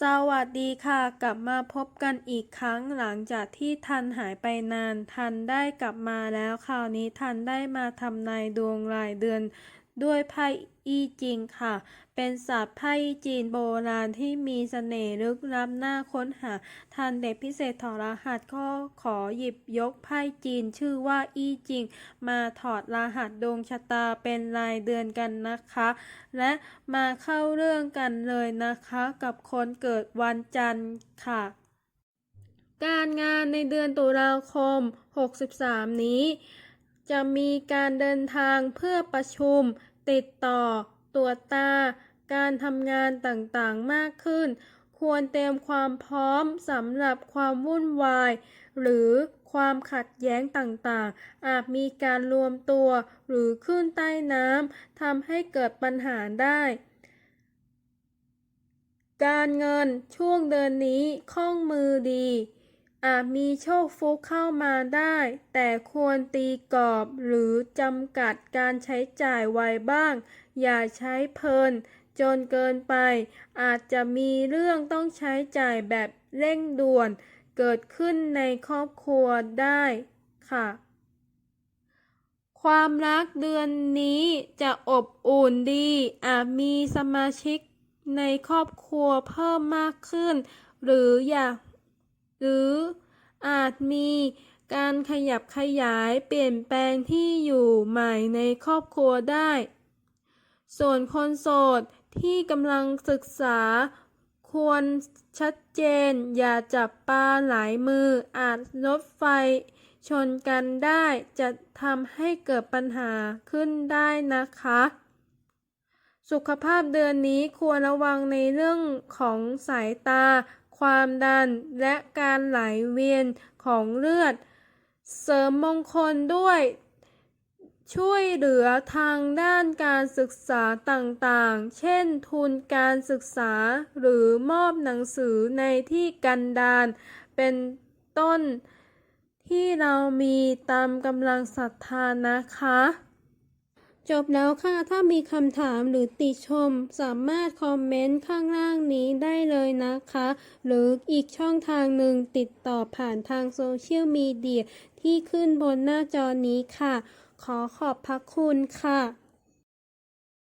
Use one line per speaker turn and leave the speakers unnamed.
สวัสดีค่ะ กลับมาพบกันอีกครั้งหลังจากที่ทันหายไปนาน ทันได้กลับมาแล้วคราวนี้ทันได้มาทำนายดวงรายเดือน ด้วยไพ่อี้จิงค่ะ เป็นศาสตร์ไพ่อี้จีนโบราณที่มีเสน่ห์ลึกลับน่าค้นหาทันเด็กพิเศษถอดรหัสก็ขอหยิบยกไพ่จีนชื่อว่าอี้จิง มาถอดรหัสดวงชะตาเป็นรายเดือนกันนะคะ และมาเข้าเรื่องกันเลยนะคะ กับคนเกิดวันจันทร์ค่ะ การงานในเดือนตุลาคม 63 นี้ จะมีการเดินทางเพื่อประชุม ติดต่อ ตรวจตา การทำงานต่างๆมากขึ้น ควรเตรียมความพร้อมสำหรับความวุ่นวาย หรือความขัดแย้งต่างๆ อาจมีการรวมตัวหรือขึ้นใต้น้ำทำให้เกิดปัญหาได้ การเงินช่วงเดือนนี้คล่องมือดี อาจมีโชคฟุกเข้ามาได้ แต่ควรตีกรอบหรือจำกัดการใช้จ่ายไว้บ้าง อย่าใช้เพลิน จนเกินไป อาจจะมีเรื่องต้องใช้จ่ายแบบเร่งด่วน เกิดขึ้นในครอบครัวได้ค่ะ ความรักเดือนนี้จะอบอุ่นดี อาจมีสมาชิกในครอบครัวเพิ่มมากขึ้น หรืออยาก หรืออาจมีการขยับขยายเปลี่ยนแปลงที่อยู่ใหม่ในครอบครัวได้ ส่วนคนโสดที่กำลังศึกษา ควรชัดเจนอย่าจับปลาหลายมืออาจรถไฟ ชนกันได้จะทำให้เกิดปัญหาขึ้นได้นะคะ สุขภาพเดือนนี้ควรระวังในเรื่องของสายตา ความดัน และการไหลเวียนของเลือด เสริมมงคลด้วย ช่วยเหลือทางด้านการศึกษาต่างๆ เช่นทุนการศึกษาหรือมอบหนังสือในที่กันดารเป็นต้นที่เรามีตามกำลังศรัทธานะคะ จบแล้วค่ะ ถ้ามีคำถามหรือติชม สามารถคอมเมนต์ข้างล่างนี้ได้เลยนะคะ หรืออีกช่องทางหนึ่งติดต่อผ่านทางโซเชียลมีเดียที่ขึ้นบนหน้าจอนี้ค่ะ ขอขอบพระคุณค่ะ